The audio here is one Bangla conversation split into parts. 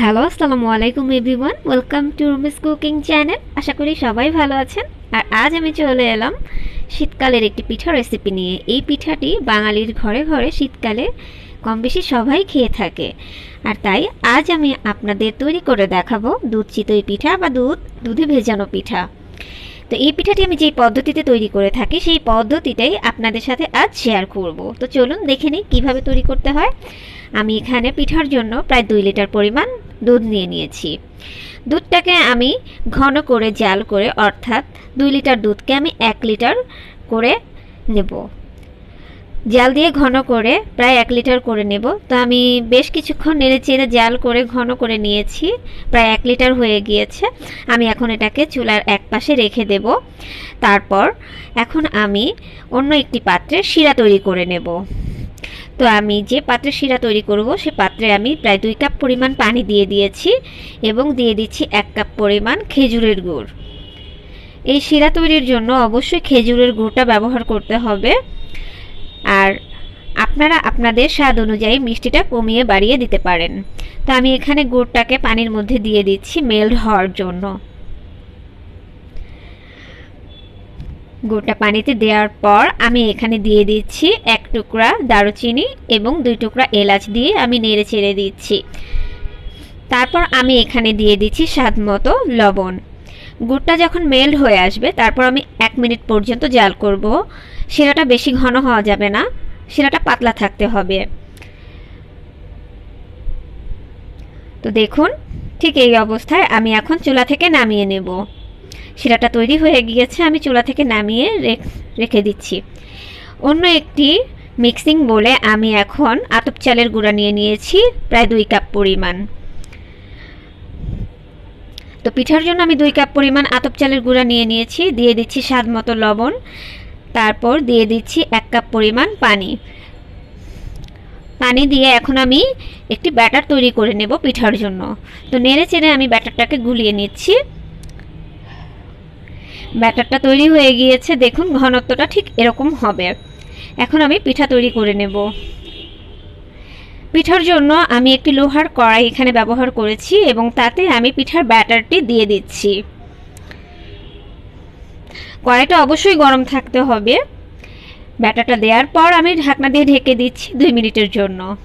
হ্যালো, আসসালামু আলাইকুম everyone. Welcome to Rumi's cooking channel আশা করি সবাই ভালো আছেন। আর আজ আমি চলে এলাম শীতকালের একটি পিঠা রেসিপি নিয়ে। এই পিঠাটি বাঙালির ঘরে ঘরে শীতকালে কম বেশি সবাই খেয়ে থাকে। আর তাই আজ আমি আপনাদের তৈরি করে দেখাবো দুধ চিতই পিঠা বা দুধ, দুধে ভেজানো পিঠা। তো এই পিঠাটি আমি যেই পদ্ধতিতে তৈরি করে থাকি, সেই পদ্ধতিটাই আপনাদের সাথে আজ শেয়ার করব। তো চলুন দেখে নিই কীভাবে তৈরি করতে হয়। আমি এখানে পিঠার জন্য প্রায় দুই লিটার পরিমাণ দুধ নিয়ে নিয়েছি। দুধটাকে আমি ঘন করে জাল করে, অর্থাৎ দুই লিটার দুধকে আমি এক লিটার করে নেব। জাল দিয়ে ঘন করে, প্রায় এক লিটার করে নেব। তো আমি বেশ কিছুক্ষণ নেড়ে চেড়ে জাল করে ঘন করে নিয়েছি, প্রায় এক লিটার হয়ে গিয়েছে। আমি এখন এটাকে চুলার এক পাশে রেখে দেব। তারপর এখন আমি অন্য একটি পাত্রে শিরা তৈরি করে নেব। তো আমি যে পাত্রে শিরা তৈরি করব, সে পাত্রে আমি প্রায় দুই কাপ পরিমাণ পানি দিয়ে দিয়েছি এবং দিয়ে দিচ্ছি এক কাপ পরিমাণ খেজুরের গুড়। এই শিরা তৈরির জন্য অবশ্যই খেজুরের গুড়টা ব্যবহার করতে হবে। আর আপনারা আপনাদের স্বাদ অনুযায়ী মিষ্টিটা কমিয়ে বাড়িয়ে দিতে পারেন। তো আমি এখানে গুড়টাকে পানির মধ্যে দিয়ে দিচ্ছি মেল্ট হওয়ার জন্য। গুড়টা পানিতে দেওয়ার পর আমি এখানে দিয়ে দিচ্ছি এক টুকরা দারুচিনি এবং দুই টুকরা এলাচ দিয়ে আমি নেড়ে ছেড়ে দিচ্ছি। তারপর আমি এখানে দিয়ে দিচ্ছি স্বাদ মতো লবণ। গুড়টা যখন মেল্ট হয়ে আসবে, তারপর আমি এক মিনিট পর্যন্ত জাল করব। শিরাটা বেশি ঘন হওয়া যাবে না, শিরাটা পাতলা থাকতে হবে। তো দেখুন, ঠিক এই অবস্থায় আমি এখন চুলা থেকে নামিয়ে নেব। শিরাটা তৈরি হয়ে গিয়েছে, আমি চুলা থেকে নামিয়ে রেখে দিচ্ছি। অন্য একটি মিক্সিং বলে আমি এখন আতপ চালের গুঁড়া নিয়ে নিয়েছি, প্রায় দুই কাপ পরিমাণ। তো পিঠার জন্য আমি দুই কাপ পরিমাণ আতপ চালের গুঁড়া নিয়ে নিয়েছি, দিয়ে দিচ্ছি স্বাদ মতো লবণ। তারপর দিয়ে দিচ্ছি এক কাপ পরিমাণ পানি। পানি দিয়ে এখন আমি একটি ব্যাটার তৈরি করে নেব পিঠার জন্য। তো নেড়ে চেড়ে আমি ব্যাটারটাকে গুলিয়ে নিচ্ছি। ব্যাটারটা তৈরি হয়ে গিয়েছে, দেখুন ঘনত্বটা ঠিক এরকম হবে। এখন আমি পিঠা তৈরি করে নেব। পিঠার জন্য আমি একটি লোহার কড়াই এখানে ব্যবহার করেছি এবং তাতে আমি পিঠার ব্যাটারটি দিয়ে দিচ্ছি। কড়াইটা অবশ্যই গরম থাকতে হবে। ব্যাটারটা দেওয়ার পর আমি ঢাকনা দিয়ে ঢেকে দিচ্ছি দুই মিনিটের জন্য।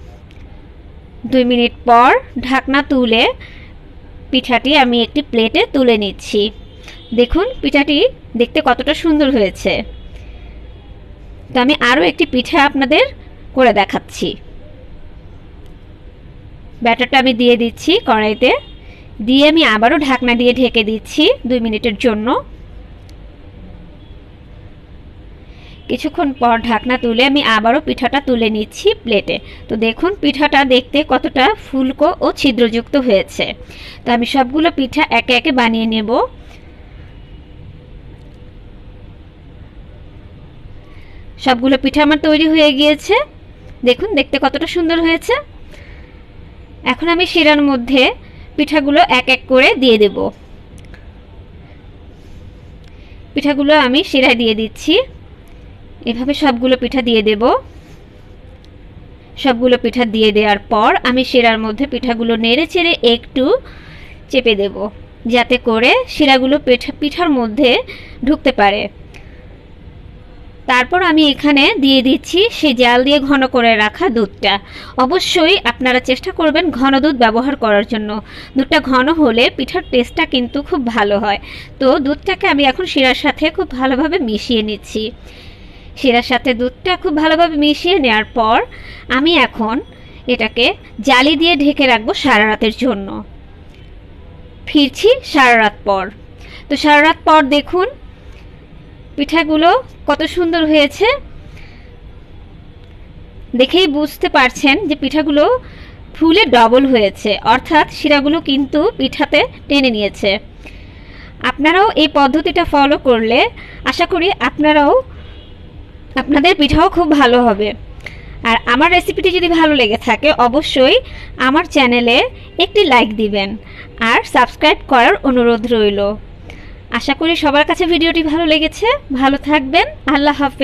দুই মিনিট পর ঢাকনা তুলে পিঠাটি আমি একটি প্লেটে তুলে নিচ্ছি। দেখুন, পিঠাটি দেখতে কতটা সুন্দর হয়েছে। তো আমি আরও একটি পিঠা আপনাদের করে দেখাচ্ছি। ব্যাটারটা আমি দিয়ে দিচ্ছি কড়াইতে। দিয়ে আমি আবারও ঢাকনা দিয়ে ঢেকে দিচ্ছি দুই মিনিটের জন্য। কিছুক্ষণ পর ঢাকনা তুলে আমি আবারও পিঠাটা তুলে নিচ্ছি প্লেটে। তো দেখুন, পিঠাটা দেখতে কতটা ফুলকো ও ছিদ্রযুক্ত হয়েছে। তো আমি সবগুলো পিঠা একে একে বানিয়ে নেব। সবগুলো পিঠা আমার তৈরি হয়ে গিয়েছে। দেখুন, দেখতে কতটা সুন্দর হয়েছে। এখন আমি শিরার মধ্যে পিঠাগুলো এক এক করে দিয়ে দেব। পিঠাগুলো আমি শিরায় দিয়ে দিচ্ছি। এভাবে সবগুলো পিঠা দিয়ে দেব। সবগুলো পিঠা দিয়ে দেওয়ার পর আমি শিরার মধ্যে পিঠাগুলো নেড়ে চেড়ে একটু চেপে দেব, যাতে করে শিরাগুলো পিঠা পিঠার মধ্যে ঢুকতে পারে। তারপর আমি এখানে দিয়ে দিচ্ছি সেই জাল দিয়ে ঘন করে রাখা দুধটা। অবশ্যই আপনারা চেষ্টা করবেন ঘন দুধ ব্যবহার করার জন্য। দুধটা ঘন হলে পিঠার টেস্টটা কিন্তু খুব ভালো হয়। তো দুধটাকে আমি এখন শিরার সাথে খুব ভালোভাবে মিশিয়ে নিচ্ছি। শিরার সাথে দুধটা খুব ভালোভাবে মিশিয়ে নেওয়ার পর আমি এখন এটাকে জালি দিয়ে ঢেকে রাখব সারা রাতের জন্য। ফিরছি সারা রাত পর। তো সারা রাত পর দেখুন পিঠাগুলো কত সুন্দর হয়েছে। দেখেই বুঝতে পারছেন যে পিঠাগুলো ফুলে ডবল হয়েছে। অর্থাৎ শিরাগুলো কিন্তু পিঠাতে টেনে নিয়েছে। আপনারাও এই পদ্ধতিটা ফলো করলে আশা করি আপনারাও আপনাদের পিঠাও খুব ভালো হবে। আর আমার রেসিপিটি যদি ভালো লেগে থাকে, অবশ্যই আমার চ্যানেলে একটি লাইক দিবেন। আর সাবস্ক্রাইব করার অনুরোধ রইল। আশা করি সবার কাছে ভিডিওটি ভালো লেগেছে। ভালো থাকবেন। আল্লাহ হাফেজ।